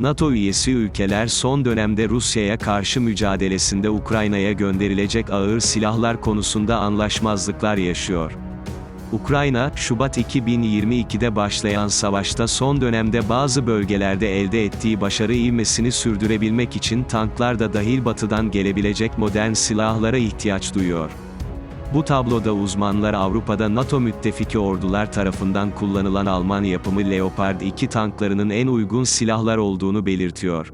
NATO üyesi ülkeler son dönemde Rusya'ya karşı mücadelesinde Ukrayna'ya gönderilecek ağır silahlar konusunda anlaşmazlıklar yaşıyor. Ukrayna, Şubat 2022'de başlayan savaşta son dönemde bazı bölgelerde elde ettiği başarı ivmesini sürdürebilmek için tanklar da dahil batıdan gelebilecek modern silahlara ihtiyaç duyuyor. Bu tabloda uzmanlar Avrupa'da NATO müttefiki ordular tarafından kullanılan Alman yapımı Leopard 2 tanklarının en uygun silahlar olduğunu belirtiyor.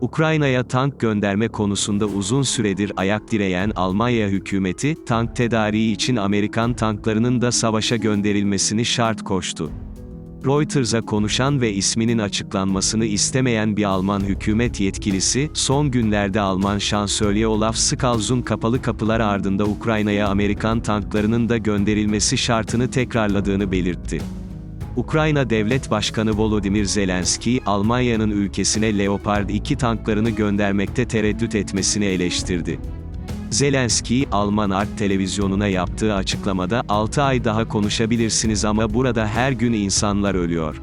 Ukrayna'ya tank gönderme konusunda uzun süredir ayak direyen Almanya hükümeti, tank tedariği için Amerikan tanklarının da savaşa gönderilmesini şart koştu. Reuters'a konuşan ve isminin açıklanmasını istemeyen bir Alman hükümet yetkilisi, son günlerde Alman şansölye Olaf Scholz'un kapalı kapılar ardında Ukrayna'ya Amerikan tanklarının da gönderilmesi şartını tekrarladığını belirtti. Ukrayna Devlet Başkanı Volodymyr Zelenski, Almanya'nın ülkesine Leopard 2 tanklarını göndermekte tereddüt etmesini eleştirdi. Zelenski, Alman Art televizyonuna yaptığı açıklamada, 6 ay daha konuşabilirsiniz ama burada her gün insanlar ölüyor.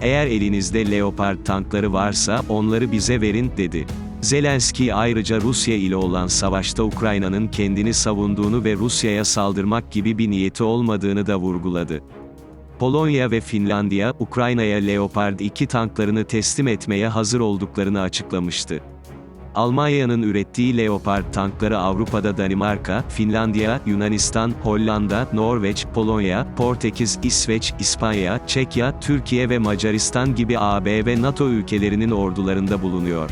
Eğer elinizde Leopard tankları varsa, onları bize verin, dedi. Zelenski ayrıca Rusya ile olan savaşta Ukrayna'nın kendini savunduğunu ve Rusya'ya saldırmak gibi bir niyeti olmadığını da vurguladı. Polonya ve Finlandiya, Ukrayna'ya Leopard 2 tanklarını teslim etmeye hazır olduklarını açıklamıştı. Almanya'nın ürettiği Leopard tankları Avrupa'da Danimarka, Finlandiya, Yunanistan, Hollanda, Norveç, Polonya, Portekiz, İsveç, İspanya, Çekya, Türkiye ve Macaristan gibi AB ve NATO ülkelerinin ordularında bulunuyor.